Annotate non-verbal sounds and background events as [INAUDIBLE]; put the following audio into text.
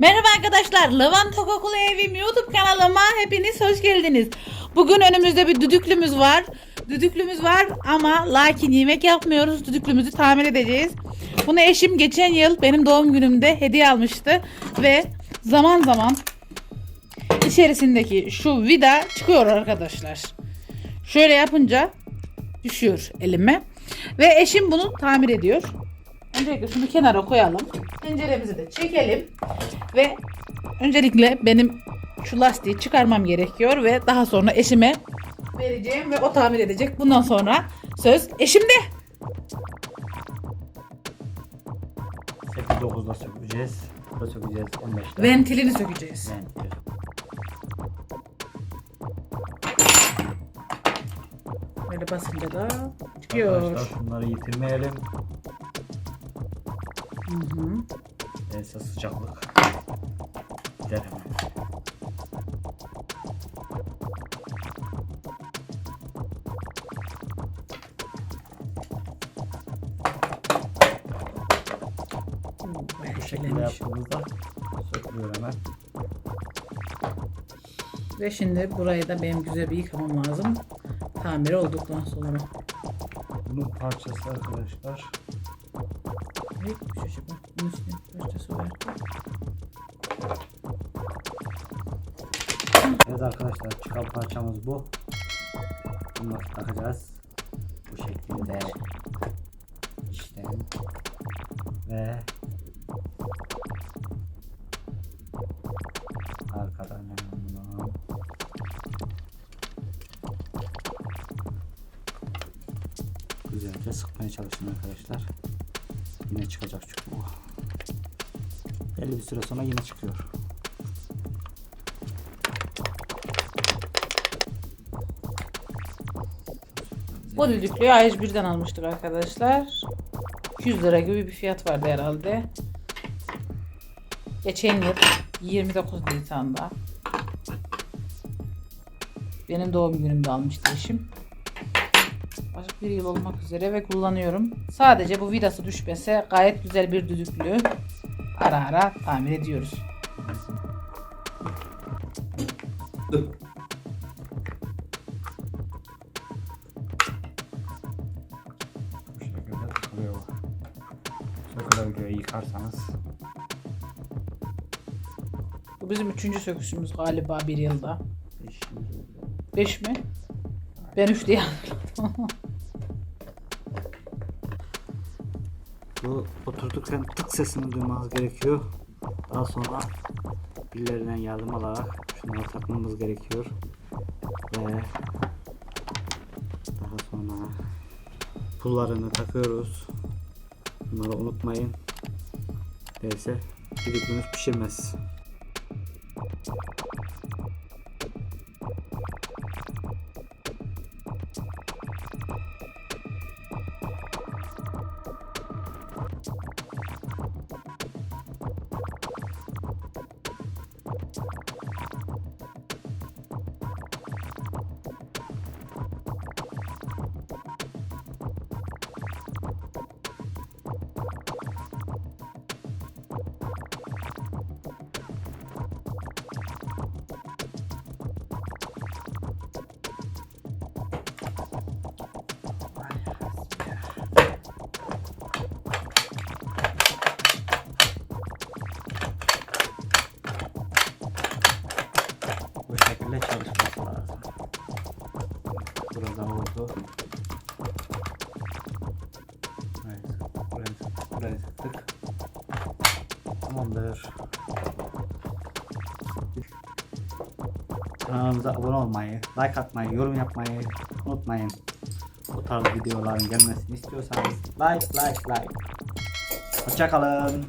Merhaba arkadaşlar. Lavanta Kokulu Evim YouTube kanalıma hepiniz hoş geldiniz. Bugün önümüzde bir düdüklümüz var. Düdüklümüz var ama lakin yemek yapmıyoruz. Düdüklümüzü tamir edeceğiz. Bunu eşim geçen yıl benim doğum günümde hediye almıştı ve zaman zaman içerisindeki şu vida çıkıyor arkadaşlar. Şöyle yapınca düşüyor elime ve eşim bunu tamir ediyor. Öncelikle şunu kenara koyalım. Tenceremizi de çekelim. Ve öncelikle benim şu lastiği çıkarmam gerekiyor ve daha sonra eşime vereceğim ve o tamir edecek. Bundan sonra söz eşimde. 8-9'da sökeceğiz. Burada sökeceğiz 15'te. Ventilini sökeceğiz. Ventil. Böyle basınca da çıkıyor. Arkadaşlar şunları yitirmeyelim. Hı hı. Neyse sıcaklık. Gider hemen. Bu şekilde yaptığımızda sökülüyor hemen. Ve şimdi burayı da benim güzel bir yıkamam lazım. Tamir olduktan sonra. Bunun parçası arkadaşlar. Ne gitmiş acaba? Bunun üstüne parçası var. Evet arkadaşlar çıkan parçamız bu. Bunu takacağız. Bu şekilde işlem ve arkadan bunu güzelce sıkmaya çalışın arkadaşlar. Yine çıkacak çünkü bu. Belli bir süre sonra yine çıkıyor. Bu düdüklüğü A101'den almıştık arkadaşlar. 100 lira gibi bir fiyat vardı herhalde. Geçen yıl 29 Nisan'da benim doğum günümde almıştı eşim. Bir yıl olmak üzere ve kullanıyorum. Sadece bu vidası düşmese gayet güzel bir düdüklü ara ara tamir ediyoruz. Bu şekilde takılıyor. Sökülebiliyor yıkarsanız. Bu bizim üçüncü söküşümüz galiba bir yılda. Beş mi? Ben üç diye [LAUGHS] Bu oturdukça tık sesini duymanız gerekiyor. Daha sonra birilerinden yardım alarak şunları takmamız gerekiyor. Ve daha sonra pullarını takıyoruz. Bunları unutmayın. Değilse düdüklünüz pişirmez. Tamamdır. Kanalımıza abone olmayı, like atmayı, yorum yapmayı unutmayın. Bu tarz videoların gelmesini istiyorsanız like like like. Hoşçakalın.